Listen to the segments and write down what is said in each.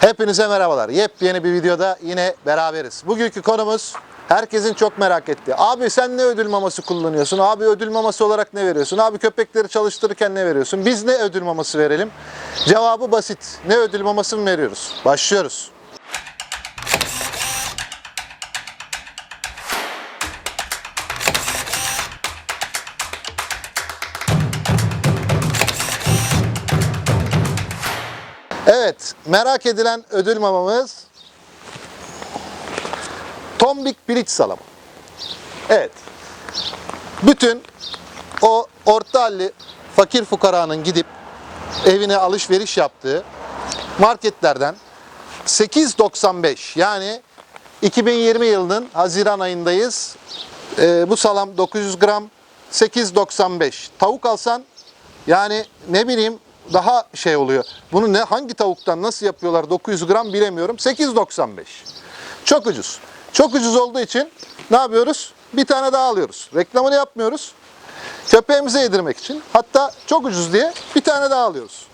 Hepinize merhabalar. Yepyeni bir videoda yine beraberiz. Bugünkü konumuz herkesin çok merak ettiği. Abi sen ne ödül maması kullanıyorsun? Abi ödül maması olarak ne veriyorsun? Abi köpekleri çalıştırırken ne veriyorsun? Biz ne ödül maması verelim? Cevabı basit. Ne ödül maması mı veriyoruz? Başlıyoruz. Merak edilen ödül mamamız Tombik Piliç Salamı. Evet. Bütün o orta halli fakir fukaranın gidip evine alışveriş yaptığı marketlerden 8.95 yani 2020 yılının Haziran ayındayız. Ee, bu salam 900 gram 8.95. Tavuk alsan yani ne bileyim daha şey oluyor. Bunu ne hangi tavuktan nasıl yapıyorlar 900 gram bilemiyorum. 8.95. Çok ucuz. Çok ucuz olduğu için ne yapıyoruz? Bir tane daha alıyoruz. Reklamını yapmıyoruz. Köpeğimize yedirmek için. Hatta çok ucuz diye bir tane daha alıyoruz.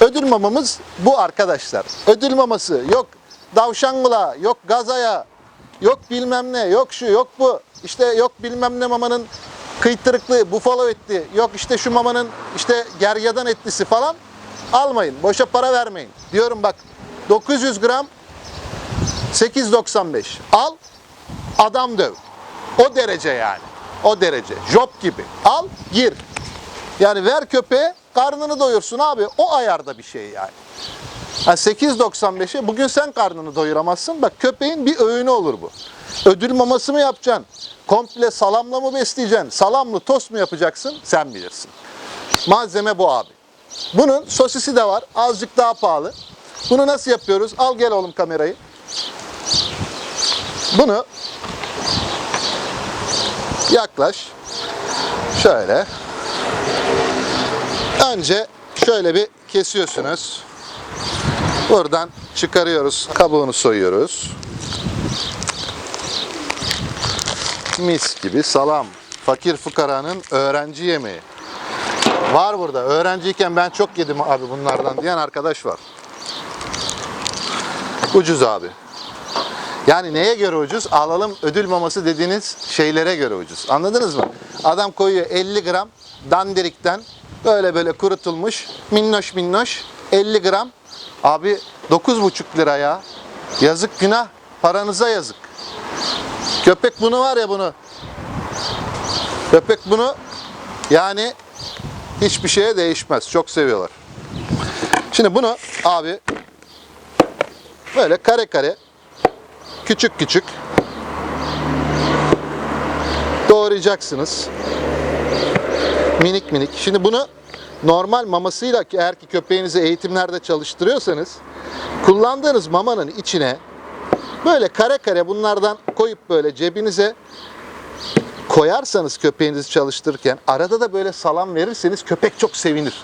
Ödül mamamız bu arkadaşlar. Ödül maması yok davşangula, yok gazaya, yok bilmem ne, yok şu, yok bu. İşte yok bilmem ne mamanın kıytırıklı, bufalo etli, yok işte şu mamanın işte gergedan etlisi falan almayın. Boşa para vermeyin. Diyorum bak 900 gram 8.95. Al adam döv. O derece yani. O derece. Job gibi. Al gir. Yani ver köpeğe karnını doyursun abi. O ayarda bir şey yani. Ha 8.95'e bugün sen karnını doyuramazsın. Bak köpeğin bir öğünü olur bu. Ödül maması mı yapacaksın? Komple salamla mı besleyeceksin? Salamlı tost mu yapacaksın? Sen bilirsin. Malzeme bu abi. Bunun sosisi de var. Azıcık daha pahalı. Bunu nasıl yapıyoruz? Al gel oğlum kamerayı. Bunu yaklaş. Şöyle. Önce şöyle bir kesiyorsunuz. Buradan çıkarıyoruz. Kabuğunu soyuyoruz. Mis gibi salam. Fakir fukaranın öğrenci yemeği. Var burada. Öğrenciyken ben çok yedim abi bunlardan diyen arkadaş var. Ucuz abi. Yani neye göre ucuz? Alalım ödül maması dediğiniz şeylere göre ucuz. Anladınız mı? Adam koyuyor 50 gram dandirikten böyle böyle kurutulmuş minnoş minnoş 50 gram. Abi 9,5 lira ya. Yazık günah. Paranıza yazık. Köpek bunu var ya bunu. Köpek bunu yani hiçbir şeye değişmez. Çok seviyorlar. Şimdi bunu abi böyle kare kare küçük küçük doğrayacaksınız. Minik minik. Şimdi bunu normal mamasıyla eğer ki köpeğinizi eğitimlerde çalıştırıyorsanız kullandığınız mamanın içine böyle kare kare bunlardan koyup böyle cebinize koyarsanız köpeğinizi çalıştırırken arada da böyle salam verirseniz köpek çok sevinir.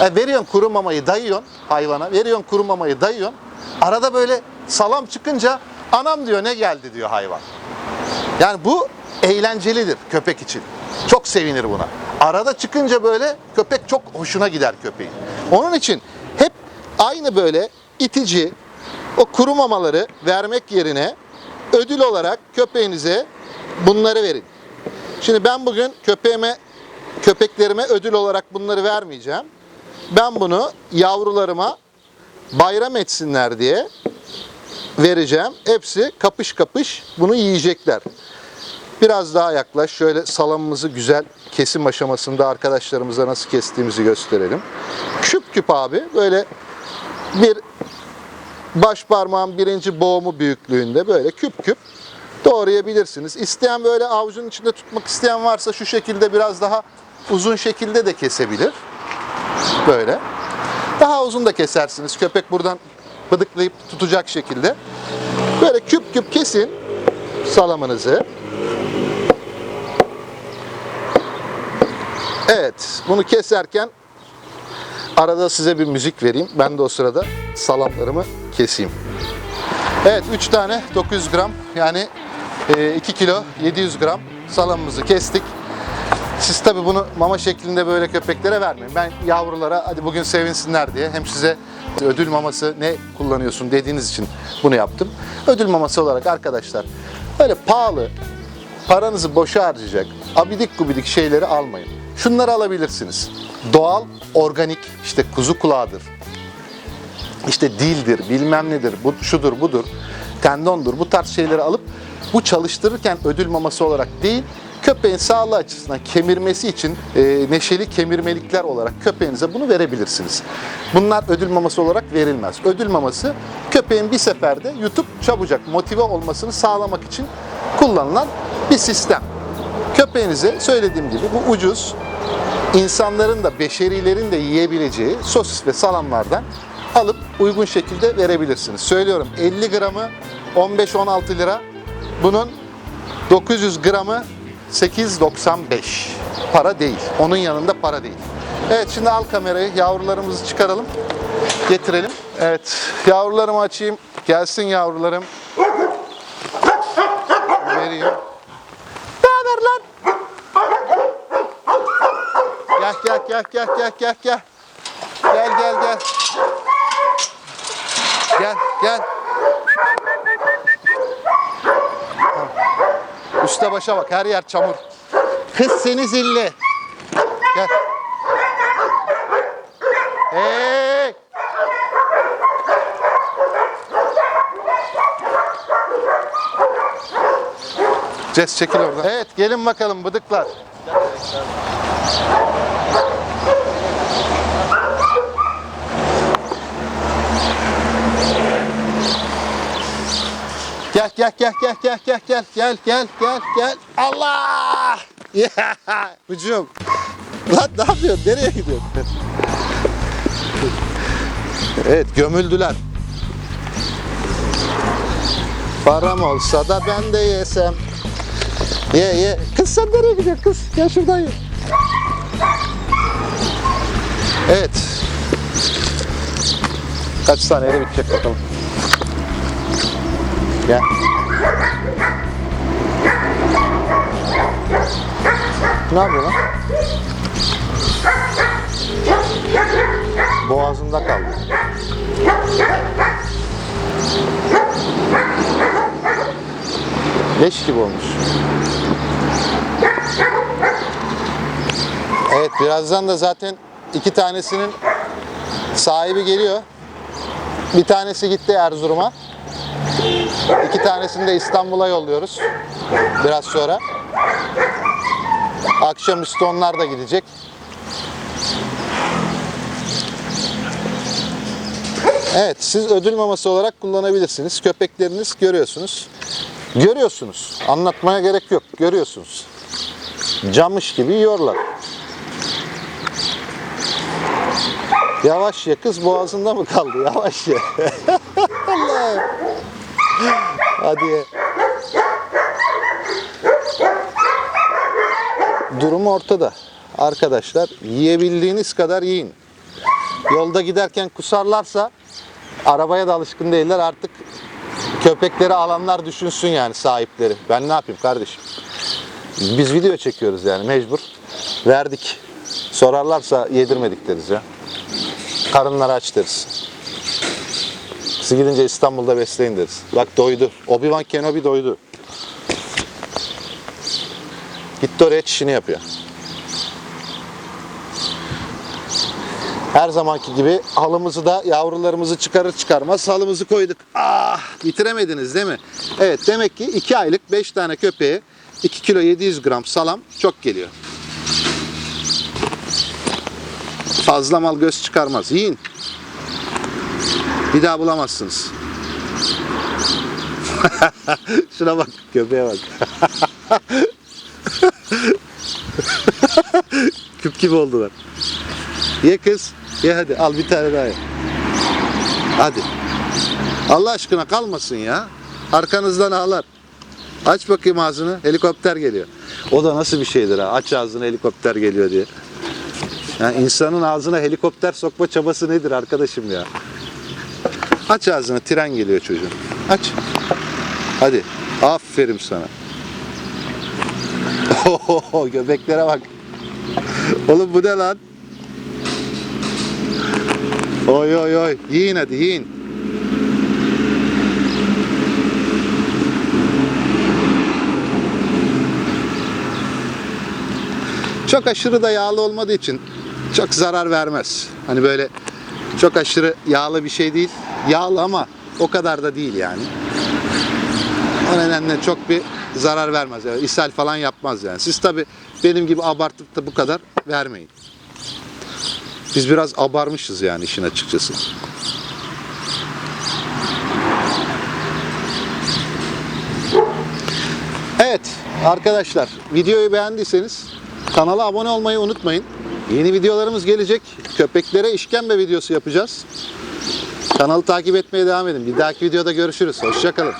Yani veriyorsun kuru mamayı dayıyorsun hayvana, veriyorsun kuru mamayı dayıyorsun. Arada böyle salam çıkınca anam diyor ne geldi diyor hayvan. Yani bu eğlencelidir köpek için. Çok sevinir buna. Arada çıkınca böyle köpek çok hoşuna gider köpeğin. Onun için hep aynı böyle itici o kuru mamaları vermek yerine ödül olarak köpeğinize bunları verin. Şimdi ben bugün köpeğime köpeklerime ödül olarak bunları vermeyeceğim. Ben bunu yavrularıma bayram etsinler diye vereceğim. Hepsi kapış kapış bunu yiyecekler. Biraz daha yaklaş. Şöyle salamımızı güzel kesim aşamasında arkadaşlarımıza nasıl kestiğimizi gösterelim. Küp küp abi böyle bir baş parmağın birinci boğumu büyüklüğünde böyle küp küp doğrayabilirsiniz. İsteyen böyle avucun içinde tutmak isteyen varsa şu şekilde biraz daha uzun şekilde de kesebilir. Böyle. Daha uzun da kesersiniz. Köpek buradan bıdıklayıp tutacak şekilde. Böyle küp küp kesin salamınızı. Evet, bunu keserken arada size bir müzik vereyim. Ben de o sırada salamlarımı keseyim. Evet, 3 tane 900 gram yani 2 kilo 700 gram salamımızı kestik. Siz tabi bunu mama şeklinde böyle köpeklere vermeyin. Ben yavrulara hadi bugün sevinsinler diye hem size ödül maması ne kullanıyorsun dediğiniz için bunu yaptım. Ödül maması olarak arkadaşlar böyle pahalı, paranızı boşa harcayacak abidik gubidik şeyleri almayın. Şunları alabilirsiniz. Doğal, organik işte kuzu kulağıdır, işte dildir, bilmem nedir, bu şudur budur, tendondur bu tarz şeyleri alıp bu çalıştırırken ödül maması olarak değil, köpeğin sağlığı açısından kemirmesi için e, neşeli kemirmelikler olarak köpeğinize bunu verebilirsiniz. Bunlar ödül maması olarak verilmez. Ödül maması köpeğin bir seferde yutup çabucak motive olmasını sağlamak için kullanılan bir sistem. Köpeğinize söylediğim gibi bu ucuz, insanların da beşerilerin de yiyebileceği sosis ve salamlardan alıp uygun şekilde verebilirsiniz. Söylüyorum 50 gramı 15-16 lira. Bunun 900 gramı 8.95. Para değil. Onun yanında para değil. Evet şimdi al kamerayı. Yavrularımızı çıkaralım. Getirelim. Evet. Yavrularımı açayım. Gelsin yavrularım. Vereyim. Ne haber lan? Gel gel gel gel gel gel gel. Gel gel gel. Gel gel. Üste başa bak her yer çamur. Kız seni zilli. Gel. Hey! Ces çekil oradan. Evet gelin bakalım bıdıklar. Gel gel gel gel gel gel gel gel gel gel gel. Allah! Ya! Hücum. Lan ne yapıyorsun? Nereye gidiyorsun? evet gömüldüler. Param olsa da ben de yesem. Ye ye. Kız sen nereye gidiyorsun kız? Gel şuradan ye. Evet. Kaç saniyede bitecek bakalım. Gel. Ne yapıyor lan? Boğazında kaldı. Leş gibi olmuş. Evet birazdan da zaten iki tanesinin sahibi geliyor. Bir tanesi gitti Erzurum'a. Tanesini de İstanbul'a yolluyoruz. Biraz sonra. Akşamüstü onlar da gidecek. Evet, siz ödül maması olarak kullanabilirsiniz. Köpekleriniz görüyorsunuz. Görüyorsunuz. Anlatmaya gerek yok. Görüyorsunuz. Camış gibi yiyorlar. Yavaş ye kız boğazında mı kaldı? Yavaş ye. Allah. Hadi. Durum ortada. Arkadaşlar yiyebildiğiniz kadar yiyin. Yolda giderken kusarlarsa arabaya da alışkın değiller artık köpekleri alanlar düşünsün yani sahipleri. Ben ne yapayım kardeşim? Biz video çekiyoruz yani mecbur. Verdik. Sorarlarsa yedirmedik deriz ya. Karınları aç deriz. Siz gidince İstanbul'da besleyin deriz. Bak doydu. Obi-Wan Kenobi doydu. Gitti oraya çişini yapıyor. Her zamanki gibi halımızı da yavrularımızı çıkarır çıkarmaz halımızı koyduk. Ah bitiremediniz değil mi? Evet demek ki 2 aylık 5 tane köpeğe 2 kilo 700 gram salam çok geliyor. Fazla mal göz çıkarmaz. Yiyin. Bir daha bulamazsınız. Şuna bak, köpeğe bak. Küp gibi oldular. Ye kız, ye hadi. Al bir tane daha ye. Hadi. Allah aşkına kalmasın ya. Arkanızdan ağlar. Aç bakayım ağzını. Helikopter geliyor. O da nasıl bir şeydir ha? Aç ağzını helikopter geliyor diye. Yani insanın ağzına helikopter sokma çabası nedir arkadaşım ya? Aç ağzını tren geliyor çocuğun. Aç. Hadi. Aferin sana. Oho, göbeklere bak. Oğlum bu ne lan? Oy oy oy. Yiyin hadi yiyin. Çok aşırı da yağlı olmadığı için çok zarar vermez. Hani böyle çok aşırı yağlı bir şey değil. Yağlı ama o kadar da değil yani. O nedenle çok bir zarar vermez. Yani ishal falan yapmaz yani. Siz tabi benim gibi abartıp da bu kadar vermeyin. Biz biraz abarmışız yani işin açıkçası. Evet arkadaşlar videoyu beğendiyseniz kanala abone olmayı unutmayın. Yeni videolarımız gelecek. Köpeklere işkembe videosu yapacağız. Kanalı takip etmeye devam edin. Bir dahaki videoda görüşürüz. Hoşçakalın.